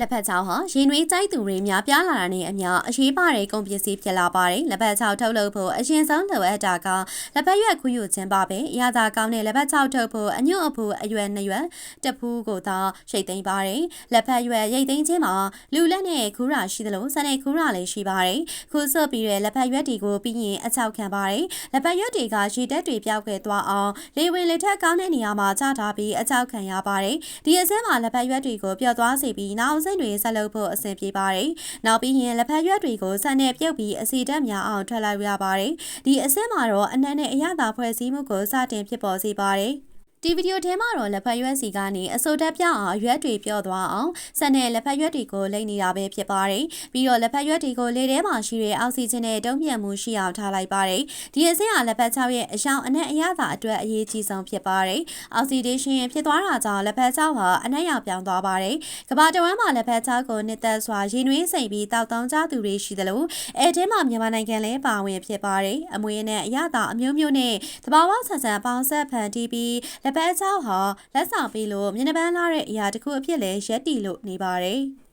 လက်ဖက်ချောင်းဟာရင်နွေးကြိုက်သူတွေများပြားလာတာနဲ့အမျှအရေးပါတဲ့ကုန်ပစ္စည်းဖြစ်လာပါတယ်။လက်ဖက်ချောင်းထုတ်လုပ်ဖို့အရင်ဆုံးလိုအပ်တာကလက်ဖက်ရွက်ခူးယူခြင်းပါပဲ။အရသာကောင်းတဲ့လက်ဖက်ချောင်းထုတ်ဖို့အညွန့်အဖူအရွယ်နှစ်ရွက်တစ်ဖူးကိုသာရှိတ်သိမ်းပါတယ်။လက်ဖက်ရွက်ရိတ်သိမ်းခြင်းမှာလူလက်နဲ့ခူးရာရှိသလိုစနဲ့ခူးရာလည်းရှိပါတယ်။ခူးဆွတ်ပြီးတဲ့လက်ဖက်ရွက်တွေကိုပြီးရင်အချောက်ခံပါတယ်။လက်ဖက်ရွက်တွေကရေတက်တွေပြောက်ခဲ့သွားအောင်လေဝင်လက်ထက်ကောင်းတဲ့နေရာမှာချထားပြီးအချောက်ခံရပါတယ်။ဒီအစင်းမှာလက်ဖက်ရွက်တွေကိုပျော့သွားစေပြီးနောက်စိတ်တွေဆက်လုပ်ဖို့အဆင်ပြေပါတယ်။နောက်ပြီးရင်လက်ဖက်ရွက်တွေကိုဆက်နဲ့ပြုတ်ပြီးအစီဓာတ်များအောင်ထွက်လိုက်ရပါတယ်။ဒီအဆင့်မှာတော့အနံ့နဲ့အရသာဖွဲ့စည်းမှုကိုစတင်ဖြစ်ပေါ်စေပါတယ်။ ဒီဗီဒီယိုထဲမှာတော့လက်ဖက်ရွက်စီကနေအစိုးတက်ပြအောင်ရွက်တွေပြော့သွားအောင်ဆက်နဲ့လက်ဖက်ရွက်တွေကိုလိမ့်နေတာပဲဖြစ်ပါတယ်။ပြီးတော့လက်ဖက်ရွက်တွေကိုလေထဲမှာရှိတဲ့အောက်ဆီဂျင်နဲ့တုံ့ပြန်မှုရှိအောင်ထားလိုက်ပါတယ်။ဒီအဆင့်ဟာလက်ဖက်ချောက်ရဲ့အရှောင်အနက်အရသာအတွက်အရေးကြီးဆုံးဖြစ်ပါတယ်။အောက်ဆီဒေးရှင်းဖြစ်သွားတာကြောင့်လက်ဖက်ချောက်ဟာအနက်ရောင်ပြောင်းသွားပါတယ်။ကဘာတဝမ်းမှာလက်ဖက်ချောက်ကိုနှစ်သက်စွာရေနွေးစိမ်ပြီးတောက်တောင်းကြသူတွေရှိသလိုအဲထဲမှာမြန်မာနိုင်ငံလည်းပါဝင်ဖြစ်ပါတယ်။အမွေနဲ့အရသာအမျိုးမျိုးနဲ့တဘာဝဆန်ဆန်ပေါင်းဆက်ဖန်တီးပြီးလက်ဖက်ချောက်ဟာလက်ဆောင်ပေးလို့မျက်နှာပန်းလာတဲ့အရာတစ်ခုအဖြစ်လဲရက်တီလို့နေပါတယ်။